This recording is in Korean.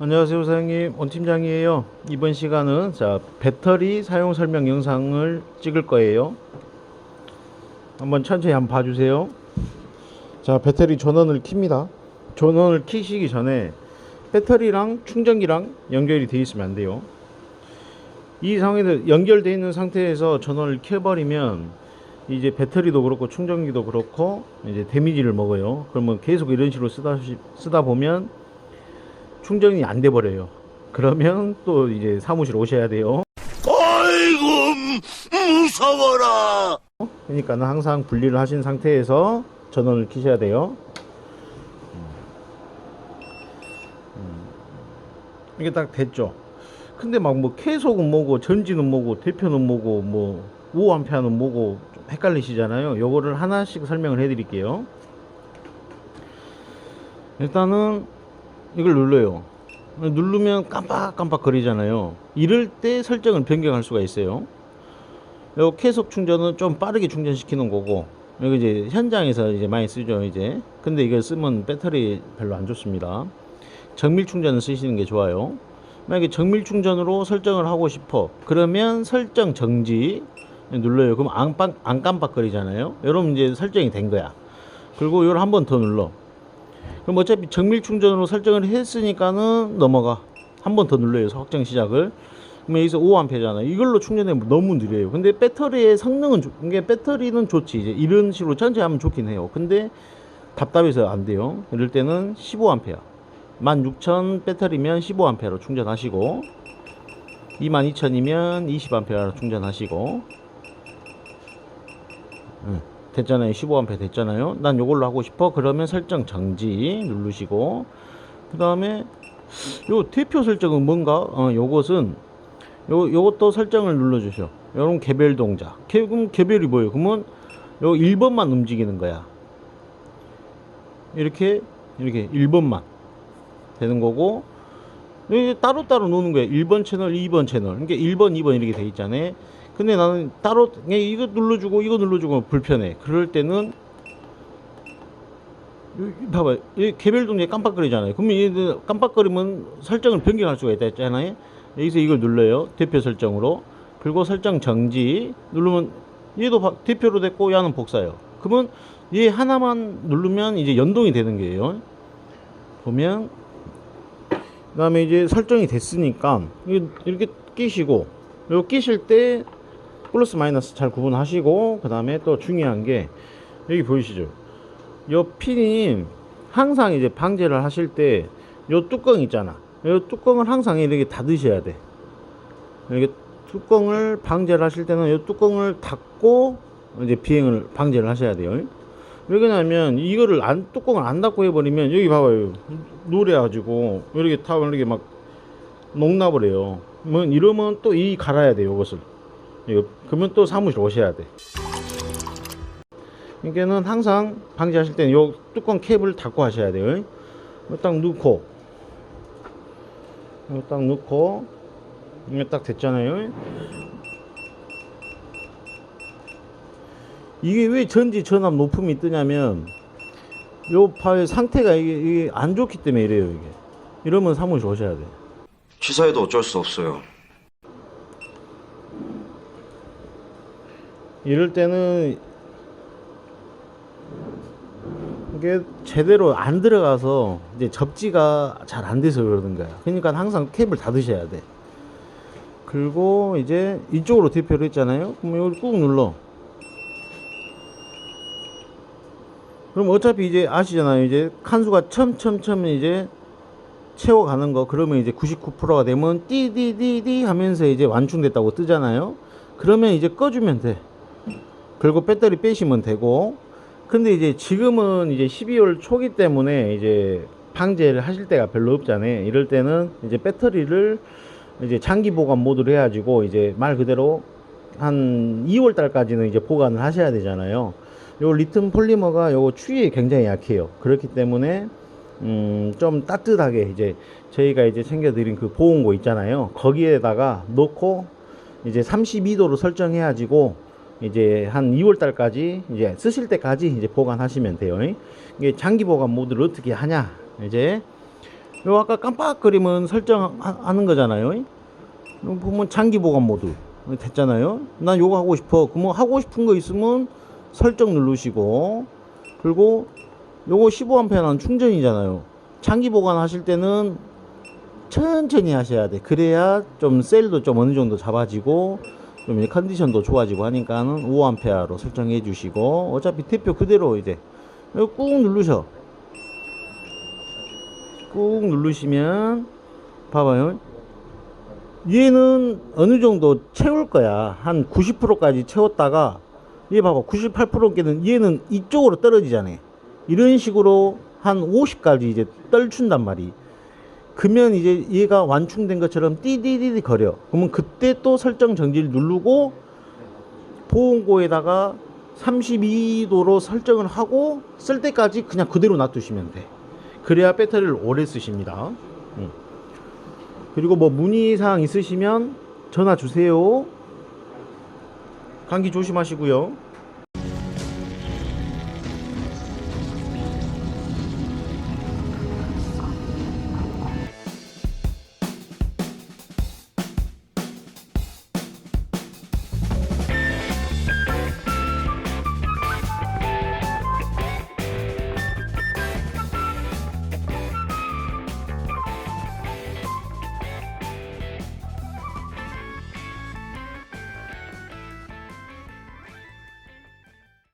안녕하세요 사장님. 원팀장이에요. 이번 시간은 자 배터리 사용 설명 영상을 찍을 거예요. 한번 천천히 한번 봐주세요. 자 배터리 전원을 킵니다. 전원을 키시기 전에 배터리랑 충전기랑 연결이 되어 있으면 안 돼요. 이 상황에서 연결되어 있는 상태에서 전원을 켜버리면 이제 배터리도 그렇고 충전기도 그렇고 이제 데미지를 먹어요 그러면 계속 이런 식으로 쓰다, 쓰다 보면 충전이 안 돼 버려요. 그러면 또 이제 사무실 오셔야 돼요. 아이고 무서워라. 그러니까 는 항상 분리를 하신 상태에서 전원을 키셔야 돼요. 음. 이게 딱 됐죠. 근데 막 뭐 계속은 뭐고 전지는 뭐고 대표는 뭐고 뭐 5A는 뭐고 좀 헷갈리시잖아요. 요거를 하나씩 설명을 해 드릴게요. 일단은 이걸 눌러요. 누르면 깜빡깜빡 거리잖아요. 이럴 때 설정을 변경할 수가 있어요. 요 계속 충전은 좀 빠르게 충전시키는 거고, 여기 이제 현장에서 이제 많이 쓰죠, 이제. 근데 이걸 쓰면 배터리 별로 안 좋습니다. 정밀 충전을 쓰시는 게 좋아요. 만약에 정밀 충전으로 설정을 하고 싶어. 그러면 설정 정지 눌러요. 그럼 안, 깜- 안 깜빡거리잖아요. 여러분 이제 설정이 된 거야. 그리고 이걸 한 번 더 눌러. 그럼 어차피 정밀 충전으로 설정을 했으니까는 넘어가. 한 번 더 눌러요. 확정 시작을. 그러면 여기서 5A잖아요. 이걸로 충전하면 너무 느려요. 근데 배터리의 성능은 좋, 이게 배터리는 좋지. 이제 이런 식으로 천천히 하면 좋긴 해요. 근데 답답해서 안 돼요. 이럴 때는 15A. 16,000 배터리면 15A로 충전하시고 22,000이면 20A로 충전하시고 응, 됐잖아요. 15A 됐잖아요. 난 요걸로 하고 싶어. 그러면 설정 정지 누르시고 그 다음에 요 대표 설정은 뭔가? 어, 요것은 요 요것도 설정을 눌러 주셔. 요런 개별 동작. 개, 그럼 개별이 뭐예요? 그러면 요 1번만 움직이는 거야. 이렇게 이렇게 1번만 되는 거고 여기 따로따로 노는 거야. 1번 채널, 2번 채널. 그러니까 1번, 2번 이렇게 돼 있잖아요. 근데 나는 따로 그냥 이거 눌러주고 이거 눌러주고 불편해. 그럴 때는 봐봐. 이 개별 동작이 깜빡거리잖아요. 그러면 얘들 깜빡거리면 설정을 변경할 수가 있다 했잖아요. 여기서 이걸 눌러요. 대표 설정으로. 그리고 설정 정지 누르면 얘도 바- 대표로 됐고 얘는 복사요. 그러면 얘 하나만 누르면 이제 연동이 되는 거예요. 보면 그다음에 이제 설정이 됐으니까 이렇게 끼시고 요 끼실 때 플러스 마이너스 잘 구분하시고 그 다음에 또 중요한 게 여기 보이시죠? 요 핀이 항상 이제 방제를 하실 때 요 뚜껑 있잖아. 요 뚜껑을 항상 이렇게 닫으셔야 돼. 이렇게 뚜껑을 방제를 하실 때는 요 뚜껑을 닫고 이제 비행을 방제를 하셔야 돼요. 왜 그러냐면 이거를 안 뚜껑을 안 닫고 해버리면 여기 봐봐요 노래가지고 이렇게 타고 이렇게 막 녹나버려요. 뭐 이러면 또 이 갈아야 돼 요것을. 이거 그러면 또 사무실 오셔야 돼. 그러니까는 항상 방지하실 때는 요 뚜껑 캡을 닫고 하셔야 돼요. 딱 넣고 딱 넣고 이거 딱 됐잖아요. 이게 왜 전지 전압 높음이 뜨냐면 요 파의 상태가 이게, 이게 안 좋기 때문에 이래요 이게. 이러면 사무실 오셔야 돼. 취사해도 어쩔 수 없어요. 이럴 때는 이게 제대로 안 들어가서 이제 접지가 잘 안 돼서 그러는 거야. 그러니까 항상 캡을 닫으셔야 돼. 그리고 이제 이쪽으로 대표를 했잖아요. 그럼 이걸 꾹 눌러. 그럼 어차피 이제 아시잖아요. 이제 칸수가 첨첨첨 이제 채워가는 거. 그러면 이제 99%가 되면 띠디디디 하면서 이제 완충됐다고 뜨잖아요. 그러면 이제 꺼주면 돼. 그리고 배터리 빼시면 되고. 근데 이제 지금은 이제 12월 초기 때문에 이제 방제를 하실 때가 별로 없잖아요. 이럴 때는 이제 배터리를 이제 장기 보관 모드로 해가지고 이제 말 그대로 한 2월 달까지는 이제 보관을 하셔야 되잖아요. 요 리튬 폴리머가 요 추위에 굉장히 약해요. 그렇기 때문에 음, 좀 따뜻하게 이제 저희가 이제 챙겨드린 그 보온고 있잖아요. 거기에다가 넣고 이제 32도로 설정해 가지고 이제 한 2월 달까지 이제 쓰실 때까지 이제 보관하시면 돼요. 이게 장기 보관 모드를 어떻게 하냐? 이제 요 아까 깜빡거리면 설정하는 거잖아요. 요 보면 장기 보관 모드 됐잖아요. 난 요거 하고 싶어. 그러면 하고 싶은 거 있으면 설정 누르시고 그리고 요거 15A는 충전이잖아요. 장기 보관하실 때는 천천히 하셔야 돼. 그래야 좀 셀도 좀 어느 정도 잡아지고 좀 이제 컨디션도 좋아지고 하니까는 5A로 설정해 주시고 어차피 대표 그대로 이제 꾹 누르셔. 꾹 누르시면 봐봐요. 얘는 어느 정도 채울 거야. 한 90%까지 채웠다가 얘 봐봐. 98%께는 얘는 이쪽으로 떨어지잖아. 이런 식으로 한 50까지 이제 떨춘단 말이. 그러면 이제 얘가 완충된 것처럼 띠디디디 거려. 그러면 그때 또 설정 정지를 누르고 보온고에다가 32도로 설정을 하고 쓸 때까지 그냥 그대로 놔두시면 돼. 그래야 배터리를 오래 쓰십니다. 음. 그리고 뭐 문의사항 있으시면 전화 주세요. 감기 조심하시고요.